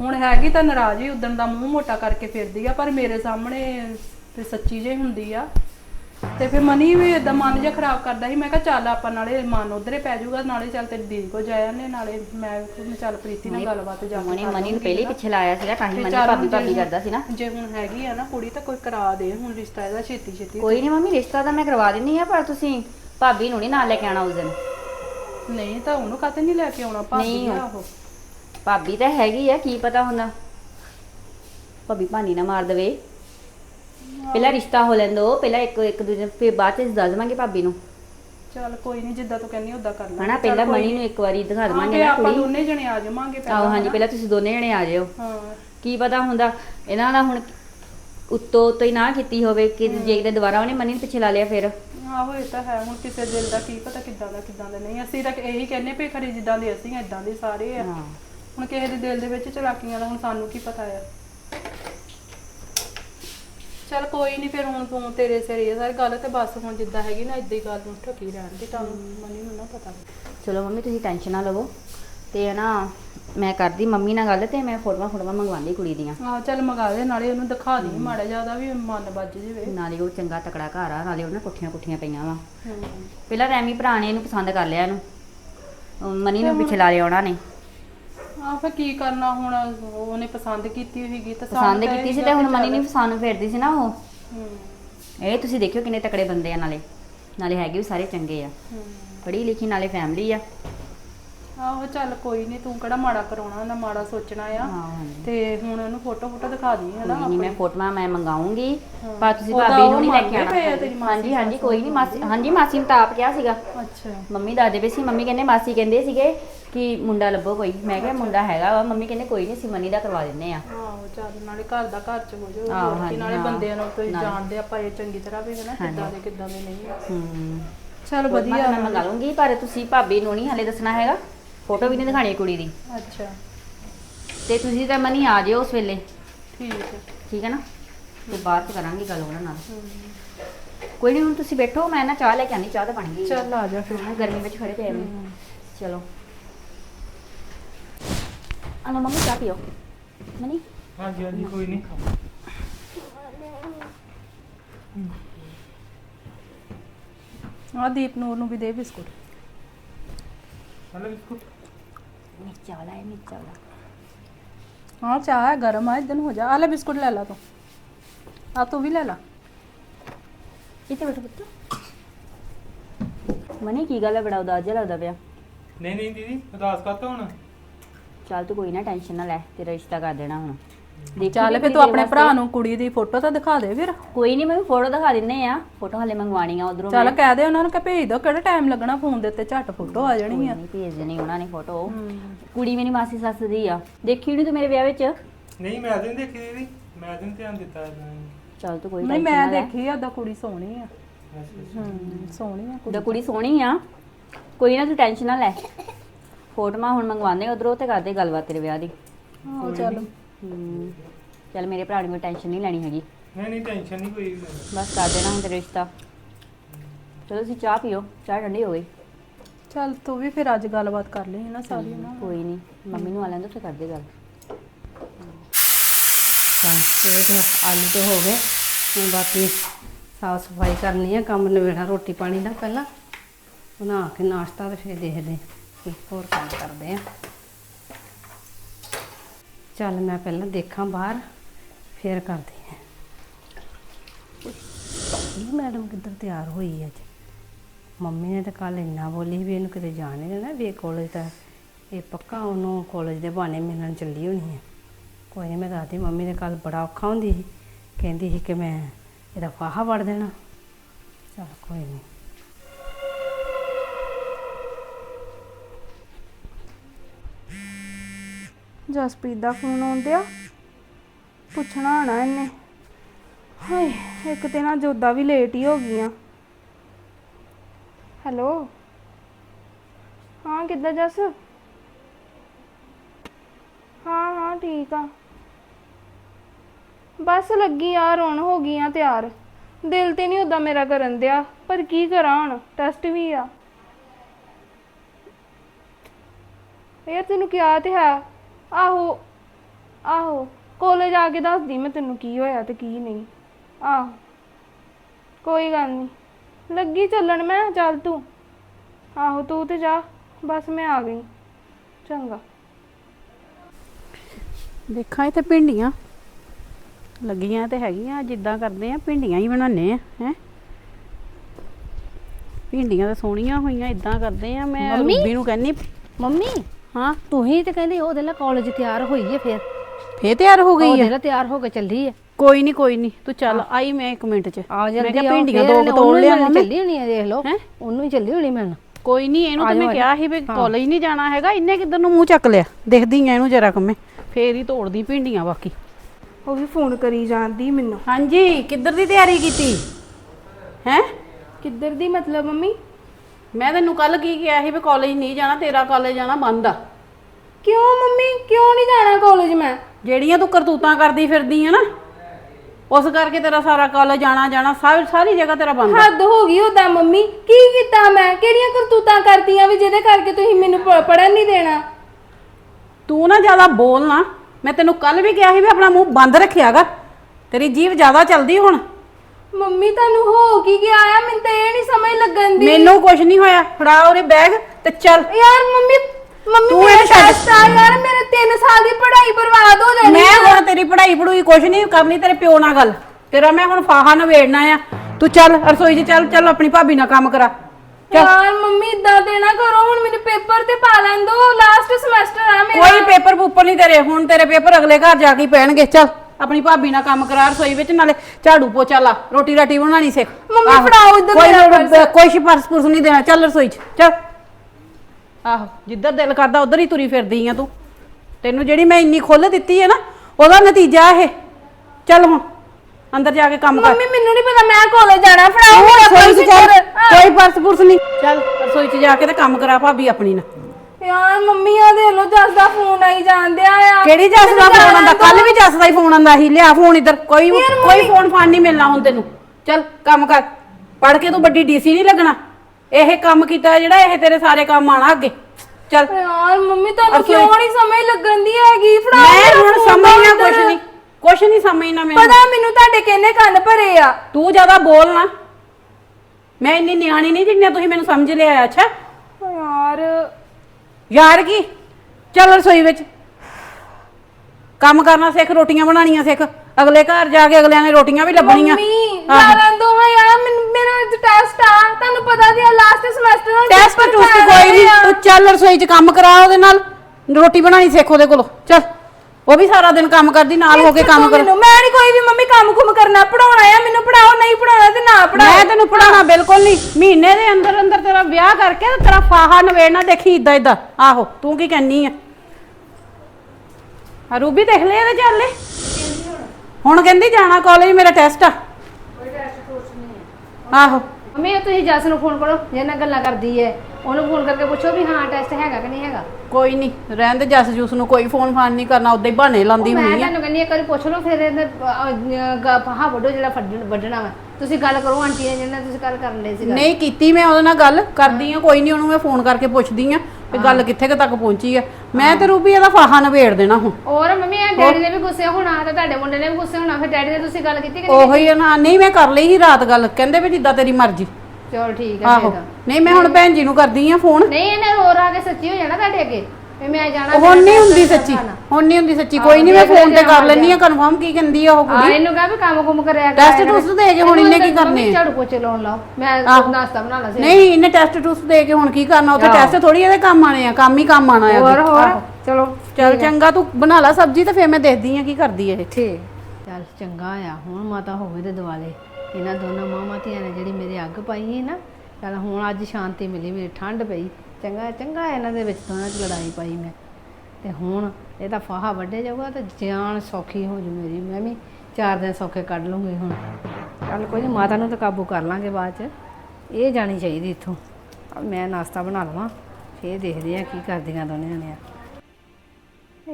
ਹੁਣ ਹੈਗੀ ਤਾਂ ਨਾਰਾਜ਼ ਹੀ ਉਦਣ ਦਾ ਮੂੰਹ ਮੋਟਾ ਕਰਕੇ ਫਿਰਦੀ ਆ ਪਰ ਮੇਰੇ ਸਾਹਮਣੇ ਤੇ ਸੱਚੀ ਜੇ ਹੁੰਦੀ ਆ। ਤੇ ਫਿਰ ਮਨੀ ਵੀ ਏਦਾਂ ਮਨ ਜਿਹਾ ਖਰਾਬ ਕਰਦਾ ਸੀ। ਮੈਂ ਕਿਹਾ ਚੱਲ ਆਪਾਂ ਨਾਲੇ ਮਨ ਉਧਰੇ ਪੈ ਜਾਊਗਾ ਨਾਲੇ ਚੱਲ ਤੇਰੀ ਦੀਦੀ ਕੋ ਜਾਇਆ ਨੇ ਨਾਲੇ ਮੈਂ ਕਿਹਾ ਚੱਲ ਪ੍ਰੀਤੀ ਨਾਲ ਗੱਲਬਾਤ ਜਾ ਮਨੀ ਮਨੀ ਨੂੰ ਪਹਿਲੇ ਪਿੱਛੇ ਲਾਇਆ ਸੀਗਾ ਤਾਂ ਹੀ ਮਨੀ ਭਾਬੀ ਭਾਬੀ ਕਰਦਾ ਸੀ ਨਾ। ਜੇ ਹੁਣ ਹੈਗੀ ਆ ਨਾ ਕੁੜੀ ਤਾਂ ਕੋਈ ਕਰਾ ਦੇ ਹੁਣ ਰਿਸ਼ਤਾ ਇਹਦਾ ਛੇਤੀ ਛੇਤੀ ਕੋਈ ਨਹੀਂ ਮੰਮੀ ਰਿਸ਼ਤਾ ਤਾਂ ਮੈਂ ਕਰਵਾ ਦਿੰਨੀ ਆ ਪਰ ਤੁਸੀਂ ਭਾਬੀ ਨੂੰ ਨਹੀਂ ਨਾਲ ਲੈ ਕੇ ਆਣਾ ਉਸ ਦਿਨ। ਨਹੀਂ ਤਾਂ ਉਹਨੂੰ ਕਾਤੇ ਨਹੀਂ ਲੈ ਕੇ ਆਉਣਾ ਭਾਬੀ ਨਹੀਂ। ਆ ਉਹ। ਭਾਬੀ ਤਾਂ ਹੈਗੀ ਆ ਕੀ ਪਤਾ ਹੁੰਦਾ। ਭਾਬੀ ਭਾਨੀ ਨਾ ਮਾਰ ਦੇਵੇ। ਪਹਿਲਾਂ ਰਿਸ਼ਤਾ ਹੋ ਲੈਂਦੋ ਪਹਿਲਾਂ ਇੱਕ ਇੱਕ ਦੂਜੇ ਫਿਰ ਬਾਅਦ ਚ ਦੱਸ ਦੇਵਾਂਗੇ ਭਾਬੀ ਨੂੰ। ਚੱਲ ਕੋਈ ਨਹੀਂ ਜਿੱਦਾਂ ਤੂੰ ਕਹਿੰਦੀ ਉਦਾਂ ਕਰ ਲਾਂਗੇ। ਹਨਾ ਪਹਿਲਾਂ ਮਣੀ ਨੂੰ ਇੱਕ ਵਾਰੀ ਦਿਖਾ ਹਾਂ ਦੇਵਾਂਗੇ ਫਿਰ ਨਾ ਆਪਾਂ ਕੁੜੀ। ਦੋਨੇ ਜਣੇ ਆ ਜਾਵਾਂਗੇ ਆਹੋ ਹਾਂਜੀ ਪਹਿਲਾਂ ਤੁਸੀਂ ਦੋਨੇ ਜਣੇ ਆ ਜਿਓ। ਹਾਂ। ਕੀ ਪਤਾ ਹੁੰਦਾ ਇਹਨਾਂ ਦਾ ਹੁਣ ਉੱਤੋਂ ਉੱਤੋਂ ਹੀ ਨਾ ਕੀਤੀ ਹੋਵੇ ਕਿ ਜੇ ਕਿਤੇ ਦੁਬਾਰਾ ਉਹਨੇ ਮਨੀ ਨੂੰ ਪਿੱਛੇ ਲਾ ਲਿਆ ਫਿਰ। ਆਹੋ ਇਹ ਤਾਂ ਹੈ ਹੁਣ ਕਿਸੇ ਦਿਲ ਦਾ ਕੀ ਪਤਾ ਕਿੱਦਾਂ ਦਾ ਕਿੱਦਾਂ ਦਾ ਨਹੀਂ। ਅਸੀਂ ਤਾਂ ਇਹੀ ਕਹਿੰਨੇ ਵੀ ਖਰੀ ਜਿੱਦਾਂ ਦੇ ਅਸੀਂ ਇਦਾਂ ਦੇ ਸਾਰੇ ਆ। ਹਾਂ। ਹੁਣ ਕਿਸੇ ਦੇ ਦਿਲ ਦੇ ਵਿੱਚ ਚਲਾਕੀਆਂ ਦਾ ਹੁਣ ਸਾਨੂੰ ਕੀ ਪਤਾ ਆ। ਚੱਲ ਕੋਈ ਨਹੀਂ ਫਿਰ ਹੁਣ ਤੂੰ ਤੇਰੇ ਸਿਰ ਇਹ ਸਾਰੀ ਗੱਲ ਤੇ ਬਸ ਹੁਣ ਜਿੱਦਾਂ ਹੈਗੀ ਨਾ ਇਦਾਂ ਹੀ ਗੱਲ ਨੂੰ ਠੱਕੀ ਰਹਿਣ ਦੀ ਤਾਂ ਮਨੀ ਨੂੰ ਨਾ ਪਤਾ। ਚਲੋ ਮੰਮੀ ਤੁਸੀਂ ਟੈਨਸ਼ਨ ਨਾ ਲਵੋ। ਤੇ ਹੈ ਨਾ ਮੈਂ ਕਰਦੀ ਮੰਮੀ ਨਾਲ ਗੱਲ ਤੇ ਮੈਂ ਫੋਟੋਆਂ ਫੋਟੋਆਂ ਮੰਗਵਾਉਂਦੀ ਕੁੜੀ ਦੀਆਂ। ਆਹ ਚੱਲ ਮੰਗਾ ਦੇ ਨਾਲੇ ਉਹਨੂੰ ਦਿਖਾ ਦੇ ਮਾੜਾ ਜ਼ਿਆਦਾ ਵੀ ਮਨ ਵੱਜ ਜਾਵੇ। ਨਾਲੇ ਉਹ ਚੰਗਾ ਤਕੜਾ ਘਰ ਆ ਨਾਲੇ ਉਹਨਾਂ ਕੋਠੀਆਂ ਕੋਠੀਆਂ ਪਈਆਂ ਵਾ। ਪਹਿਲਾਂ ਐਵੇਂ ਭਰਾ ਨੇ ਇਹਨੂੰ ਪਸੰਦ ਕਰ ਲਿਆ ਇਹਨੂੰ। ਉਹ ਮਨੀ ਨੂੰ ਪਿੱਛੇ ਲਾ ਲਿਆ ਉਹਨਾਂ ਨੇ। ਆਹ ਫਿਰ ਕੀ ਕਰਨਾ ਹੁਣ? ਉਹਨੇ ਪਸੰਦ ਕੀਤੀ ਹੋਈਗੀ ਤਾਂ ਸਾਨੂੰ ਪਸੰਦ ਤਾਂ ਕੀਤੀ ਸੀ ਤੇ ਹੁਣ ਮਨੀ ਚੱਲ- ਨੇ ਸਾਨੂੰ ਫੇਰਦੀ ਸੀ ਨਾ ਉਹ। ਹੂੰ। ਇਹ ਤੁਸੀਂ ਦੇਖਿਓ ਕਿੰਨੇ ਤਕੜੇ ਬੰਦੇ ਆ ਨਾਲੇ। ਨਾਲੇ ਹੈਗੇ ਵੀ ਸਾਰੇ ਚੰਗੇ ਆ। ਹੂੰ। ਪੜ੍ਹੀ ਲਿਖੀ ਨਾਲੇ ਫੈਮਿਲੀ ਆ। ਆਹੋ ਚੱਲ ਕੋਈ ਨਹੀਂ ਤੂੰ ਕਿਹੜਾ ਮਾੜਾ ਕਰਾਉਣਾ ਨਾ ਮਾੜਾ ਸੋਚਣਾ ਆ। ਹਾਂਜੀ। ਤੇ ਹੁਣ ਉਹਨੂੰ ਫੋਟੋ ਫੋਟੋ ਦਿਖਾ ਦੀ ਹੈ ਨਾ ਨਹੀਂ ਮੈਂ ਫੋਟੋਆਂ ਮੈਂ ਮੰਗਾਉਂਗੀ। ਹਾਂ। ਪਰ ਤੁਸੀਂ ਭਾਬੀ ਨੂੰ ਨਹੀਂ ਲੈ ਕੇ ਮੰਗਦੇ ਪਏ ਆ ਆਣਾ ਮਾਸੀ ਹਾਂਜੀ ਹਾਂਜੀ ਕੋਈ ਨਹੀਂ ਮਾਸੀ ਹਾਂਜੀ ਮਾਸੀ ਨੂੰ ਤਾਂ ਆਪ ਕਿਹਾ ਸੀਗਾ। ਅੱਛਾ। ਮੰਮੀ ਦੱਸਦੇ ਪਏ ਸੀ ਮੰਮੀ ਕਹਿੰਦੇ ਮਾਸੀ ਕਹਿੰਦੇ ਸੀਗੇ ਕਿ ਮੁੰਡਾ ਲੱਭੋ ਕੋਈ। ਮੈਂ ਕਿਹਾ ਮੁੰਡਾ ਹੈਗਾ ਵਾ ਮੰਮੀ ਕਹਿੰਦੇ ਕੋਈ ਨਹੀਂ ਅਸੀਂ ਮਨੀ ਦਾ ਕਰਵਾ ਦਿੰਨੇ ਆ। ਆਹੋ ਚੱਲ ਨਾਲੇ ਘਰ ਦਾ ਘਰ ਚ ਹੋ ਆਹੋ, ਹਾਂਜੀ, ਨਾਲੇ ਹਾਂ। ਬੰਦਿਆਂ ਨੂੰ ਤੁਸੀਂ ਨਾਲੇ। ਜਾਣਦੇ ਆਪਾਂ ਇਹ ਚੰਗੀ ਤਰ੍ਹਾਂ ਵੀ ਹੈ ਨਾ ਕਿੱਦਾਂ ਦੇ ਕਿੱਦਾਂ ਦੇ ਨਹੀਂ। ਹੂੰ। ਚੱਲ ਵਧੀਆ। ਵਧੀਆ ਮੈਂ ਮੰਗਾ ਲੂੰਗੀ ਪਰ ਤੁਸੀਂ ਭਾਬੀ ਨੂੰ ਨਹੀਂ ਹਲੇ ਦੱਸਣਾ ਹੈਗਾ। ਫੋਟੋ ਵੀ ਨਹੀਂ ਦਿਖਾਣੀ ਕੁੜੀ ਦੀ। ਅੱਛਾ। ਤੇ ਤੁਸੀਂ ਤਾਂ ਮਨੀ ਆ ਜਿਓ ਉਸ ਵੇਲੇ। ਠੀਕ ਹੈ। ਠੀਕ ਹੈ ਨਾ? ਤੇ ਬਾਅਦ ਚ ਕਰਾਂਗੇ ਗੱਲ ਉਹਨਾਂ ਨਾਲ। ਕੋਈ ਨਹੀਂ ਹੁਣ ਤੁਸੀਂ ਬੈਠੋ ਮੈਂ ਨਾ ਚਾਹ ਲੈ ਕੇ ਆਨੀ ਚਾਹ ਤਾਂ ਬਣ ਗਈ। ਹੈ। ਚੱਲ ਆ ਜਾ ਫਿਰ। ਗਰਮੀ ਵਿੱਚ ਖੜੇ ਪਏ ਆ। ਚਲੋ। ਆਲੋ ਮੰਮੀ ਚਾਹ ਪੀਓ ਮਨੀ ਹਾਂਜੀ ਹਾਂਜੀ ਕੋਈ ਨਹੀਂ ਆ ਦੀਪ ਨੂਰ ਨੂੰ ਵੀ ਦੇ ਬਿਸਕੁਟ ਹਲੋ ਬਿਸਕੁਟ ਮਿਰਚਾ ਵਾਲਾ ਹੈ ਮਿਰਚਾ ਵਾਲਾ ਹਾਂ ਚਾਹ ਹੈ ਗਰਮ ਆ ਇਦਨ ਹੋ ਜਾ ਆ ਲੈ ਬਿਸਕੁਟ ਲੈ ਲਾ ਤੂੰ ਆ ਤੂੰ ਵੀ ਲੈ ਲਾ ਇੱਥੇ ਬੈਠੋ ਪੁੱਤ ਮਨੀ ਕੀ ਗੱਲ ਹੈ ਬੜਾ ਉਦਾਸ ਜਿਹਾ ਲੱਗਦਾ ਪਿਆ ਨਹੀਂ ਨਹੀਂ ਦੀਦੀ ਉਦਾਸ ਕਾਤੋਂ ਹੁਣ ਚੱਲ ਤੂੰ ਕੋਈ ਨਾ ਟੈਨਸ਼ਨ ਨਾ ਲੈ ਤੇਰਾ ਰਿਸ਼ਤਾ ਕਰ ਦੇਣਾ ਹੁਣ। ਦੇਖੀ ਚੱਲ ਫਿਰ ਕੁੜੀ ਤੂੰ ਆਪਣੇ ਭਰਾ ਨੂੰ ਕੁੜੀ ਦੀ ਫੋਟੋ ਤਾਂ ਦਿਖਾ ਦੇ ਫਿਰ। ਕੋਈ ਨਹੀਂ ਮੈਂ ਫੋਟੋ ਦਿਖਾ ਦਿੰਨੇ ਆ। ਫੋਟੋ ਹਲੇ ਮੰਗਵਾਣੀ ਆ ਉਧਰੋਂ ਚੱਲ ਕਹਿ ਦੇ ਉਹਨਾਂ ਨੂੰ ਕਿ ਭੇਜ ਦੋ ਕਿਹੜਾ ਟਾਈਮ ਲੱਗਣਾ ਫੋਨ ਦੇ ਉੱਤੇ ਝੱਟ ਫੋਟੋ ਆ ਜਾਣੀ ਆ। ਨਹੀਂ ਭੇਜ ਦੇਣੀ ਉਹਨਾਂ ਨੇ ਫੋਟੋ। ਕੁੜੀ ਮੇਰੀ ਮਾਸੀ ਸੱਸ ਦੀ ਆ। ਦੇਖੀ ਨਹੀਂ ਤੂੰ ਮੇਰੇ ਵਿਆਹ ਵਿੱਚ? ਨਹੀਂ ਮੈਂ ਦਿਨ ਦੇਖੀ ਦੀਦੀ। ਮੈਂ ਦਿਨ ਧਿਆਨ ਦਿੱਤਾ। ਚੱਲ ਤੂੰ ਕੋਈ ਨਹੀਂ ਮੈਂ ਨਾ ਲੈ। ਦੇਖੀ ਆ ਉਹਦਾ ਕੁੜੀ ਸੋਹਣੀ ਆ। ਅੱਛਾ, ਅੱਛਾ। ਹੂੰ ਸੋਹਣੀ ਆ ਉਹਦਾ ਕੁੜੀ ਸੋਹਣੀ ਆ। ਕੋਈ ਨਾ ਤੂੰ ਟੈਨਸ਼ਨ ਨਾ ਲੈ। ਫੋਟੋਆਂ ਹੁਣ ਮੰਗਵਾਉਂਦੇ ਉਧਰੋਂ ਤੇ ਕਰਦੇ ਗੱਲਬਾਤ ਤੇਰੇ ਵਿਆਹ ਦੀ। ਹਾਂ ਚੱਲ। ਹੂੰ। ਚੱਲ ਮੇਰੇ ਭਰਾ ਨੂੰ ਕੋਈ ਟੈਨਸ਼ਨ ਨਹੀਂ ਲੈਣੀ ਹੈਗੀ। ਨਹੀਂ ਨਹੀਂ ਟੈਨਸ਼ਨ ਨਹੀਂ ਕੋਈ। ਬਸ ਕਰ ਦੇਣਾ ਹੁਣ ਤੇਰਾ ਰਿਸ਼ਤਾ। ਚਲੋ ਤੁਸੀਂ ਚਾਹ ਪੀਓ ਚਾਹ ਠੰਡੀ ਹੋ ਗਈ। ਚੱਲ ਤੂੰ ਵੀ ਫਿਰ ਅੱਜ ਗੱਲਬਾਤ ਕਰ ਲਈ ਨਾ ਸਾਰੀ ਨਾ। ਕੋਈ ਨਹੀਂ ਮੰਮੀ ਨੂੰ ਆ ਲੈਂਦੋ ਫਿਰ ਕਰਦੇ ਗੱਲ। ਤਾਂ ਇਹ ਤਾਂ ਆਲੂ ਤੇ ਹੋ ਗਏ। ਹੁਣ ਬਾਕੀ ਸਾਫ਼ ਸਫ਼ਾਈ ਕਰਨੀ ਹੈ ਕੰਮ ਨਵੇੜਾ ਰੋਟੀ ਪਾਣੀ ਦਾ ਪਹਿਲਾਂ। ਬਣਾ ਕੇ ਨਾਸ਼ਤਾ ਤੇ ਫਿਰ ਦੇਖਦੇ। ਕੀ ਹੋਰ ਕੰਮ ਕਰਦੇ ਆ ਚੱਲ ਮੈਂ ਪਹਿਲਾਂ ਦੇਖਾਂ ਬਾਹਰ, ਫਿਰ ਕਰਦੀ ਹਾਂ। ਇਹ ਮੈਡਮ ਕਿੱਧਰ ਤਿਆਰ ਹੋਈ ਅੱਜ? ਮੰਮੀ ਨੇ ਤਾਂ ਕੱਲ ਇੰਨਾ ਬੋਲੀ ਵੀ ਇਹਨੂੰ ਕਿਤੇ ਜਾਣੇ ਦੇਣਾ ਵੀ ਇਹ ਕਾਲਜ ਦਾ, ਇਹ ਪੱਕਾ ਉਹਨੂੰ ਕਾਲਜ ਦੇ ਬਹਾਨੇ ਮਿਲਣ ਚੱਲੀ ਹੋਣੀ ਹੈ। ਕੋਈ ਨਹੀਂ ਮੈਂ ਦੱਸਦੀ ਮੰਮੀ ਨੇ ਕੱਲ ਬੜਾ ਔਖਾ ਹੁੰਦੀ ਸੀ। ਕਹਿੰਦੀ ਸੀ ਕਿ ਮੈਂ ਇਹਦਾ ਫਾਹਾ ਵੜ ਦੇਣਾ। ਚਲ ਕੋਈ ਨਹੀਂ ਜਸਪ੍ਰੀਤ ਦਾ ਫੋਨ ਆਉਂਦਿਆ। ਪੁੱਛਣਾ ਆਣਾ ਇਹਨੇ। ਹਾਏ, ਇੱਕ ਤੇ ਨਾ ਜੋਦਾ ਵੀ ਲੇਟ ਹੀ ਹੋ ਗਈਆਂ। ਹੈਲੋ ਹਾਂ, ਕਿੱਦਾਂ ਜਸ? ਹਾਂ ਹਾਂ, ਠੀਕ ਆ। ਬਸ ਲੱਗੀ ਆ, ਰੋਣ ਹੋ ਗਈ ਆ ਤਿਆਰ। ਦਿਲ ਤੇ ਨਹੀਂ ਉਦਾਂ ਮੇਰਾ ਕਰਨ ਦਿਆ, ਪਰ ਕੀ ਕਰਾਂ ਹੁਣ ਟੈਸਟ ਵੀ ਆ। ਯਾਰ ਤੈਨੂੰ ਕਿਹਾ ਤੇ ਹੈ। ਆਹੋ ਆਹੋ ਕਾਲਜ ਆ ਕੇ ਦੱਸਦੀ ਮੈਂ ਤੈਨੂੰ ਕੀ ਹੋਇਆ ਤੇ ਕੀ ਨਹੀਂ। ਆਹੋ ਕੋਈ ਗੱਲ ਨਹੀਂ। ਲੱਗੀ ਚੱਲਣ ਮੈਂ ਚੱਲ ਤੂੰ। ਆਹੋ ਤੂੰ ਤੇ ਜਾ ਬਸ ਮੈਂ ਆ ਗਈ। ਚੰਗਾ। ਦੇਖਾਂ ਇੱਥੇ ਭਿੰਡੀਆਂ ਲੱਗੀਆਂ ਤੇ ਹੈਗੀਆਂ ਜਿੱਦਾਂ ਕਰਦੇ ਆ ਭਿੰਡੀਆਂ ਹੀ ਬਣਾਉਂਦੇ ਆ ਹੈ। ਭਿੰਡੀਆਂ ਤਾਂ ਸੋਹਣੀਆਂ ਹੋਈਆਂ ਇਦਾਂ ਕਰਦੇ ਆ ਮੈਂ ਮੰਮੀ? ਰੂਬੀ ਨੂੰ ਕਹਿੰਨੀ ਮੰਮੀ? ਹਾਂ ਤੁਸੀਂ ਤੇ ਕਹਿੰਦੇ ਉਹਦੇ ਨਾਲ ਕਾਲਜ ਤਿਆਰ ਹੋਈ ਹੈ ਫਿਰ। ਫੇਰ ਤਿਆਰ ਹੋ ਗਈ ਉਹਦੇ ਆ? ਨਾਲ ਤਿਆਰ ਹੋ ਕੇ ਚੱਲੀ ਹੈ ਕੋਈ ਨਹੀਂ ਕੋਈ ਨਹੀਂ ਤੂੰ ਚੱਲ ਆਈ ਮੈਂ 1 ਮਿੰਟ ਚ। ਆ ਮੈਂ ਜਾਂਦੀ ਕਿਹਾ ਆ, ਭਿੰਡੀਆਂ ਦੋ ਤੋੜ ਹੀ ਲਿਆ ਮੈਂ ਚੱਲੀ ਹੋਣੀ ਹੈ ਦੇਖ ਲਓ। ਹੈਂ? ਉਹਨੂੰ ਹੀ ਚੱਲੀ ਹੋਣੀ ਮੈਂ। ਕੋਈ ਨਹੀਂ ਇਹਨੂੰ ਤਾਂ ਮੈਂ ਕਿਹਾ ਸੀ ਵੀ ਕਾਲਜ ਨਹੀਂ ਜਾਣਾ ਹੈਗਾ ਇਹਨੇ ਕਿੱਧਰ ਨੂੰ ਮੂੰਹ ਚੱਕ ਲਿਆ। ਦੇਖਦੀ ਆ ਇਹਨੂੰ ਜਰਾ ਕਮੇ ਫੇਰ ਹੀ ਤੋੜਦੀ ਭਿੰਡੀਆਂ ਬਾਕੀ। ਉਹ ਵੀ ਫੋਨ ਕਰੀ ਜਾਂਦੀ ਮੈਨੂੰ। ਹਾਂਜੀ ਕਿੱਧਰ ਦੀ ਤਿਆਰੀ ਕੀਤੀ? ਹੈ? ਕਿੱਧਰ ਦੀ ਮਤਲਬ ਮੰਮੀ? ਮੈਂ ਤੈਨੂੰ ਕੱਲ ਕੀ ਕਿਹਾ ਸੀ ਵੀ ਕਾਲਜ ਨਹੀਂ ਜਾਣਾ ਤੇਰਾ ਕਾਲਜ ਜਾਣਾ ਬੰਦ ਆ। ਕਿਉਂ ਮੰਮੀ? ਕਿਉਂ ਨਹੀਂ ਜਾਣਾ ਕਾਲਜ ਮੈਂ? ਜਿਹੜੀਆਂ ਤੂੰ ਕਰਤੂਤਾਂ ਕਰਦੀ ਫਿਰਦੀ ਆ ਨਾ ਉਸ ਕਰਕੇ ਤੇਰਾ ਸਾਰਾ ਕਾਲਜ ਜਾਣਾ ਜਾਣਾ ਸਾਰੀ ਸਾਰੀ ਜਗ੍ਹਾ ਤੇਰਾ ਬੰਦ ਆ। ਹੱਦ ਹੋ ਗਈ ਉਹਦਾ ਮੰਮੀ। ਕੀ ਕੀਤਾ ਮੈਂ? ਕਿਹੜੀਆਂ ਕਰਤੂਤਾਂ ਕਰਤੀਆਂ ਵੀ ਜਿਹਦੇ ਕਰਕੇ ਤੁਸੀਂ ਮੈਨੂੰ ਪੜਨ ਨਹੀਂ ਦੇਣਾ? ਤੂੰ ਨਾ ਜ਼ਿਆਦਾ ਬੋਲ ਨਾ। ਮੈਂ ਤੈਨੂੰ ਕੱਲ ਵੀ ਕਿਹਾ ਸੀ ਵੀ ਆਪਣਾ ਮੂੰਹ ਬੰਦ ਰੱਖਿਆਗਾ ਤੇਰੀ ਜੀਭ ਜ਼ਿਆਦਾ ਚੱਲਦੀ ਹੁਣ। ਮੰਮੀ ਤੁਹਾਨੂੰ ਹੋ ਕੀ ਗਿਆ ਆ? ਮੈਨੂੰ ਤਾਂ ਇਹ ਨਹੀਂ ਸਮਝ ਲੱਗਣ ਦੀ। ਮੈਨੂੰ ਕੁਝ ਨਹੀਂ ਹੋਇਆ। ਫੜਾ ਉਹਦੇ ਬੈਗ ਤੇ ਚੱਲ। ਯਾਰ ਮੰਮੀ ਮੰਮੀ ਤੂੰ ਮੇਰਾ ਛੱਡ। ਟੈਸਟ ਆ। ਯਾਰ ਮੇਰੇ 3 ਸਾਲ ਦੀ ਪੜ੍ਹਾਈ ਬਰਬਾਦ ਹੋ ਜਾਣੀ ਮੈਂ ਹੁਣ ਤੇਰੀ ਪੜ੍ਹਾਈ ਪੜੂਈ ਕੁਝ ਨਹੀਂ ਕਰਨੀ ਤੇਰੇ ਪਿਓ ਨਾਲ ਗੱਲ। ਤੇਰਾ ਮੈਂ ਹੁਣ ਫਾਹਾ ਨਵੇੜਨਾ ਆ। ਤੂੰ ਚੱਲ ਰਸੋਈ 'ਚ ਚੱਲ ਚੱਲ ਆਪਣੀ ਭਾਬੀ ਨਾਲ ਕੰਮ ਕਰਾ। ਚੱਲ। ਯਾਰ ਮੰਮੀ ਇਦਾਂ ਦੇ ਨਾ ਕਰੋ। ਹੁਣ ਮੈਨੂੰ ਪੇਪਰ ਤੇ ਪਾ ਲੈਣ ਦੋ ਲਾਸਟ ਸਮੈਸਟਰ ਆ ਮੇਰਾ। ਕੋਈ ਪੇਪਰ ਪੂਪਰ ਨਹੀਂ ਤੇਰੇ। ਹੁਣ ਤੇਰੇ ਪੇਪਰ ਅਗਲੇ ਘਰ ਜਾ ਕੇ ਹੀ ਪੈਣਗੇ। ਚੱਲ। ਆਪਣੀ ਭਾਬੀ ਨਾਲ ਕੰਮ ਕਰਾ ਰਸੋਈ ਵਿੱਚ ਨਾਲੇ ਝਾੜੂ ਪੋਚਾ ਲਾ ਰੋਟੀ ਰਾਟੀ ਬਣਾਣੀ ਸਿੱਖ। ਮੰਮੀ ਆਹੋ। ਫੜਾਓ ਇੱਧਰ ਕੋਈ ਮੇਰਾ ਕੋਈ ਸਿਫਾਰਸ਼ ਪੁਰਸ ਨਹੀਂ ਦੇਣਾ। ਚੱਲ ਰਸੋਈ 'ਚ ਚੱਲ। ਆਹੋ ਜਿੱਧਰ ਦਿਲ ਕਰਦਾ ਉਧਰ ਹੀ ਤੁਰੀ ਫਿਰਦੀ ਆ ਤੂੰ। ਤੈਨੂੰ ਜਿਹੜੀ ਮੈਂ ਇੰਨੀ ਖੁੱਲ ਦਿੱਤੀ ਹੈ ਨਾ ਉਹਦਾ ਨਤੀਜਾ ਇਹ। ਚੱਲ ਹੁਣ ਅੰਦਰ ਜਾ ਕੇ ਕੰਮ ਕਰ। ਮੰਮੀ ਮੈਨੂੰ ਨਹੀਂ ਪਤਾ ਮੈਂ ਕਾਲਜ ਜਾਣਾ ਫੜਾਓ ਮੇਰਾ ਪਰਸ ਇੱਧਰ। ਕੋਈ ਪਰਸ ਪੁਰਸ ਨਹੀਂ। ਚੱਲ ਰਸੋਈ 'ਚ ਜਾ ਕੇ ਤੇ ਕੰਮ ਕਰਾ ਭਾਬੀ ਆਪਣੀ ਨਾਲ। ਯਾਰ ਮੰਮੀ ਆ ਦੇ ਲੋ ਜਸ ਦਾ ਫੋਨ ਆਈ ਜਾਂਦਿਆ ਆ। ਕਿਹੜੀ ਜੱਸ ਦਾ ਫੋਨ ਆਂਦਾ ਕੱਲ ਵੀ ਜੱਸ ਦਾ ਹੀ ਫੋਨ ਆਂਦਾ ਸੀ। ਲਿਆ ਫੋਨ ਇੱਧਰ। ਕੋਈ ਯਾਰ ਕੋਈ ਫੋਨ ਫਾਨ ਨਹੀਂ ਮਿਲਣਾ ਹੁਣ ਤੈਨੂੰ। ਚੱਲ ਕੰਮ ਕਰ। ਪੜ ਕੇ ਤੂੰ ਵੱਡੀ ਡੀਸੀ ਨਹੀਂ ਲੱਗਣਾ। ਇਹ ਕੰਮ ਕੀਤਾ ਜਿਹੜਾ ਇਹ ਤੇਰੇ ਸਾਰੇ ਕੰਮ ਆਣਾ ਅੱਗੇ। ਚੱਲ। ਯਾਰ ਮੰਮੀ ਤੁਹਾਨੂੰ ਕਿਉਂ ਨਹੀਂ ਸਮਝ ਲੱਗਣ ਦੀ ਹੈਗੀ? ਫੜਾਓ ਮੈਂ ਮੇਰਾ ਹੁਣ phone ਸਮਝਣਾ। ਕੁਛ ਨਹੀਂ ਕੁਛ ਨਹੀਂ ਸਮਝਣਾ ਮੈਨੂੰ। ਪਤਾ ਮੈਨੂੰ ਤੁਹਾਡੇ ਕਿੰਨੇ ਕੰਨ ਭਰੇ ਆ। ਤੂੰ ਜ਼ਿਆਦਾ ਬੋਲ ਨਾ। ਮੈਂ ਇੰਨੀ ਨਿਆਣੀ ਨਹੀਂ ਜਿੰਨਾ ਤੁਸੀਂ ਮੈਨੂੰ ਸਮਝ ਲਿਆ ਅੱਛਾ? ਯਾਰ ਯਾਰ ਕੀ? ਚੱਲ ਰਸੋਈ ਵਿੱਚ। ਕੰਮ ਕਰਨਾ ਸਿੱਖ ਰੋਟੀਆਂ ਬਣਾਉਣੀਆਂ ਸਿੱਖ। ਅਗਲੇ ਘਰ ਜਾ ਕੇ ਅਗਲਿਆਂ ਨੇ ਰੋਟੀਆਂ ਵੀ ਲੱਭਣੀਆਂ। ਮੰਮੀ। ਲਾਲਾਂ ਦੋ ਹਾਂ ਯਾਰ ਮੈਨੂੰ ਮੇਰਾ ਅੱਜ ਟੈਸਟ ਆ। ਤੁਹਾਨੂੰ ਪਤਾ ਜੀ ਲਾਸਟ ਸਮੈਸਟਰ ਦਾ ਟੈਸਟ ਟੂਸਟ ਕੋਈ ਨਹੀਂ ਤੂੰ ਚੱਲ ਰਸੋਈ 'ਚ ਕੰਮ ਕਰਾ ਉਹਦੇ ਨਾਲ। ਰੋਟੀ ਬਣਾਣੀ ਸਿੱਖ ਉਹਦੇ ਕੋਲੋਂ। ਚੱਲ। ਉਹ ਵੀ ਸਾਰਾ ਦਿਨ ਕੰਮ ਕਰਦੀ ਨਾਲ ਹੋ ਕੇ ਕੰਮ ਕਰ। ਮੈਨੂੰ ਮੈਂ ਨਹੀਂ ਕੋਈ ਵੀ ਮੰਮੀ ਕੰਮ ਕੁਮ ਕਰਨਾ ਪੜਾਉਣਾ ਆ ਮੈਨੂੰ ਪੜਾਓ ਨਹੀਂ ਪੜਾਉਣਾ ਤੇ ਨਾ ਪੜਾਓ ਮੈਂ ਤੈਨੂੰ ਪੜਾਉਣਾ ਬਿਲਕੁਲ ਨਹੀਂ। ਮਹੀਨੇ ਦੇ ਅੰਦਰ ਅੰਦਰ ਤੇਰਾ ਵਿਆਹ ਕਰਕੇ ਤੇ ਤੇਰਾ ਫਾਹਾ ਨਵੇੜਨਾ ਦੇਖੀ ਇਦਾਂ ਇਦਾਂ ਆਹੋ ਤੂੰ ਕੀ ਕਹਿਨੀ ਆ? ਆ ਰੂਬੀ ਦੇਖ ਲੈ ਇਹਦੇ ਚੱਲ ਲੈ ਹੁਣ ਕਹਿੰਦੀ ਜਾਣਾ ਕਾਲਜ ਮੇਰਾ ਟੈਸਟ ਆ। ਆਹੋ। ਮੰਮੀ ਤੁਸੀਂ ਜਸ ਨੂੰ ਫੋਨ ਕਰੋ ਜੇ ਨਾਲ ਗੱਲਾਂ ਕਰਦੀ ਹੈ। ਉਹਨੂੰ ਫੋਨ ਕਰਕੇ ਪੁੱਛੋ ਵੀ ਹਾਂ ਟੈਸਟ ਹੈਗਾ ਕਿ ਨਹੀਂ ਹੈਗਾ। ਕੋਈ ਨਹੀਂ ਰਹਿਣ ਦੇ ਜਸ ਜੂਸ ਨੂੰ ਕੋਈ ਫੋਨ ਫਾਨ ਨਹੀਂ ਕਰਨਾ ਉਦਾਂ ਹੀ ਬਹਾਨੇ ਲਾਉਂਦੀ ਮੈਂ ਹੋਣੀ ਆ। ਤੁਹਾਨੂੰ ਕਹਿੰਦੀ ਇੱਕ ਵਾਰੀ ਪੁੱਛ ਲਓ ਫਿਰ ਇਹਦੇ ਪਹਾ ਵੱਡੋ ਜਿਹੜਾ ਫੱਡ- ਵੱਢਣਾ ਵਾ। ਤੁਸੀਂ ਗੱਲ ਕਰੋ ਆਂਟੀ ਨੇ ਜਿਹਨਾਂ ਤੁਸੀਂ ਗੱਲ ਕਰਨ ਦੇ ਸੀਗਾ ਨਹੀਂ ਕੀਤੀ ਮੈਂ ਉਹਦੇ ਨਾਲ ਗੱਲ ਕਰਦੀ ਆ ਕੋਈ ਨਹੀਂ ਉਹਨੂੰ ਮੈਂ ਫੋਨ ਕਰਕੇ ਪੁੱਛਦੀ ਆ ਵੀ ਗੱਲ ਕਿੱਥੇ ਕੁ ਤੱਕ ਪਹੁੰਚੀ ਆ। ਮੈਂ ਤੇ ਰੂਬੀ ਇਹਦਾ ਫਾਹਾ ਨਵੇੜ ਦੇਣਾ ਹੁਣ। ਔਰ ਮੰਮੀ ਇਹ ਡੈਡੀ ਨੇ ਵੀ ਗੁੱਸੇ ਹੋਣਾ ਤੇ ਤੁਹਾਡੇ ਮੁੰਡੇ ਨੇ ਵੀ ਗੁੱਸੇ ਹੋਣਾ ਫਿਰ ਡੈਡੀ ਨੇ ਤੁਸੀਂ ਗੱਲ ਕੀਤੀ ਕਿ ਨਹੀਂ ਉਹੀ ਆ ਨਾ ਨਹੀਂ ਮੈਂ ਕਰ ਲਈ ਸੀ ਰਾਤ ਗੱਲ ਕਹਿੰਦੇ ਵੀ ਜਿੱਦਾਂ ਤੇਰੀ ਮਰਜ਼ੀ। ਚਲ ਠੀਕ ਹੈ ਆਹੋ। ਫਿਰ ਤਾਂ। ਨਹੀਂ ਮੈਂ ਹੁਣ ਭੈਣ ਜੀ ਨੂੰ ਕਰਦੀ ਆ ਫੋਨ। ਨਹੀਂ ਇਹਨੇ ਰੋ ਰਾ ਕੇ ਸੱਚੀ ਹੋ ਜਾਣਾ ਤੁਹਾਡੇ ਅੱਗੇ। ਵੀ ਮੈਂ ਜਾਣਾ ਹੁਣ ਨਹੀਂ ਹੁੰਦੀ ਸੱਚੀ। ਹੁਣ ਨਹੀਂ ਹੁੰਦੀ ਸੱਚੀ। ਕੋਈ ਨਹੀਂ ਮੈਂ ਫੋਨ ਤੇ ਕਰ ਆ ਲੈਣੀ ਆ ਕਨਫਰਮ ਕੀ ਕਹਿੰਦੀ ਆ ਉਹ ਆ ਕੁੜੀ। ਇਹਨੂੰ ਕਹਾਂ ਵੀ ਕੰਮ ਕੁਮ ਕਰਿਆ ਕਰ ਟੈਸਟ ਟੂਸਟ ਦੇ ਕੇ ਹੁਣ ਇਹਨੇ ਕੀ ਕਰਨੇ ਆ? ਝਾੜੂ ਪੋਚੇ ਲਾਉਣ ਲਾਓ। ਮੈਂ। ਨਾਸ਼ਤਾ ਬਣਾ ਲਾ ਸੀ ਨਹੀਂ ਇਹਨੇ ਟੈਸਟ ਟੂਸਟ ਦੇ ਕੇ ਹੁਣ ਕੀ ਕਰਨਾ? ਉੱਥੇ। ਟੈਸਟ ਥੋੜੀ ਇਹਦੇ ਕੰਮ ਆਣੇ ਆ ਕੰਮ ਹੀ ਕੰਮ ਆਣਾ ਆ ਹੋਰ। ਹੋਰ। ਚਲੋ ਚੱਲ ਚੰਗਾ ਤੂੰ ਬਣਾ ਲੈ ਸਬਜ਼ੀ ਤੇ ਫੇਰ ਮੈਂ ਦੇਖਦੀ ਆ ਕੀ ਕਰਦੀ ਇਹ। ਠੀਕ। ਚੱਲ ਚੰਗਾ ਆ ਹੁਣ ਮਾਤਾ ਹੋਵੇ ਤੇ ਦਿਵਾਲੇ ਇਹਨਾਂ ਦੋਨਾਂ ਮਾਵਾਂ ਧੀਆਂ ਨੇ ਜਿਹੜੀ ਮੇਰੇ ਅੱਗ ਪਾਈ ਸੀ ਨਾ ਚੱਲ ਹੁਣ ਅੱਜ ਸ਼ਾਂਤੀ ਮਿਲੀ, ਮੇਰੀ ਠੰਡ ਪਈ। ਚੰਗਾ ਚੰਗਾ ਇਹਨਾਂ ਦੇ ਵਿੱਚ ਦੋਨਾਂ 'ਚ ਲੜਾਈ ਪਾਈ ਮੈਂ। ਤੇ ਹੁਣ ਇਹਦਾ ਫਾਹਾ ਵੱਢੇ ਜਾਊਗਾ ਤੇ ਜਾਨ ਸੌਖੀ ਹੋ ਜੂ ਮੇਰੀ। ਮੈਂ ਵੀ ਚਾਰ ਦਿਨ ਸੌਖੇ ਕੱਢ ਲੂੰਗੀ ਹੁਣ। ਚੱਲ ਕੋਈ ਨਹੀਂ ਮਾਤਾ ਨੂੰ ਤਾਂ ਕਾਬੂ ਕਰ ਲਾਂਗੇ ਬਾਅਦ 'ਚ। ਇਹ ਜਾਣੀ ਚਾਹੀਦੀ ਇੱਥੋਂ। ਮੈਂ ਨਾਸ਼ਤਾ ਬਣਾ ਲਵਾਂ, ਫੇਰ ਦੇਖਦੇ ਆ ਕੀ ਕਰਦੀਆਂ ਦੋਨੇ ਜਣੀਆਂ।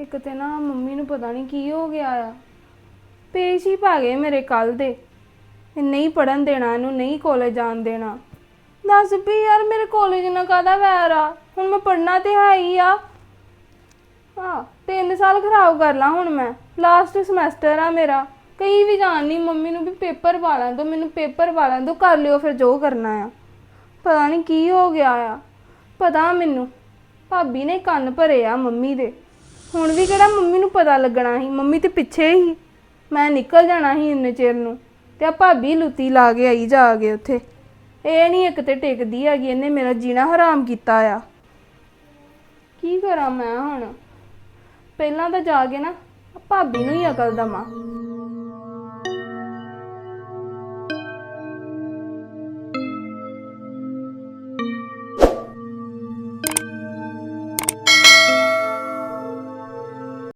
ਇੱਕ ਤੇ ਨਾ ਮੰਮੀ ਨੂੰ ਪਤਾ ਨਹੀਂ ਕੀ ਹੋ ਗਿਆ ਆ। ਪੇਸ਼ ਹੀ ਪਾ ਗਏ ਮੇਰੇ ਕੱਲ ਦੇ। ਇਹ ਨਹੀਂ ਪੜਨ ਦੇਣਾ, ਇਹਨੂੰ ਨਹੀਂ ਕਾਲਜ ਜਾਣ ਦੇਣਾ। ਦੱਸ ਵੀ ਯਾਰ ਮੇਰੇ ਕਾਲਜ ਨਾਲ ਕਾਹਦਾ ਵੈਰ ਆ। ਹੁਣ ਮੈਂ ਪੜਨਾ ਤੇ ਹੈ ਹੀ ਆ। ਹਾਂ ਤਿੰਨ ਸਾਲ ਖਰਾਬ ਕਰ ਲਾਂ ਹੁਣ ਮੈਂ। ਲਾਸਟ ਸਮੈਸਟਰ ਆ ਮੇਰਾ। ਕਈ ਵੀ ਜਾਣ ਨਹੀਂ ਮੰਮੀ ਨੂੰ ਵੀ ਪੇਪਰ ਪਾ ਲੈਣ ਦੋ ਮੈਨੂੰ ਪੇਪਰ ਪਾ ਲੈਣ ਦੋ ਕਰ ਲਿਓ ਫਿਰ ਜੋ ਕਰਨਾ ਆ। ਪਤਾ ਨਹੀਂ ਕੀ ਹੋ ਗਿਆ ਆ। ਪਤਾ ਮੈਨੂੰ। ਭਾਬੀ ਨੇ ਕੰਨ ਭਰੇ ਆ ਮੰਮੀ ਦੇ। ਹੁਣ ਵੀ ਕਿਹੜਾ ਮੰਮੀ ਨੂੰ ਪਤਾ ਲੱਗਣਾ ਸੀ? ਮੰਮੀ ਤੇ ਪਿੱਛੇ ਹੀ। ਮੈਂ ਨਿਕਲ ਜਾਣਾ ਸੀ ਇੰਨੇ ਚਿਰ ਨੂੰ। ਤੇ ਆ ਭਾਬੀ ਲੁੱਤੀ ਲਾ ਕੇ ਆਈ ਜਾ ਕੇ ਉੱਥੇ। ਇਹ ਨਹੀਂ ਇੱਕ ਤੇ ਟਿਕਦੀ ਹੈਗੀ, ਇਹਨੇ ਮੇਰਾ ਜੀਣਾ ਹਰਾਮ ਕੀਤਾ ਆ। ਕੀ ਕਰਾਂ ਮੈਂ ਹੁਣ? ਪਹਿਲਾਂ ਤਾਂ ਜਾ ਕੇ ਨਾ ਭਾਬੀ ਨੂੰ ਹੀ ਅਕਲ ਦਵਾਂ।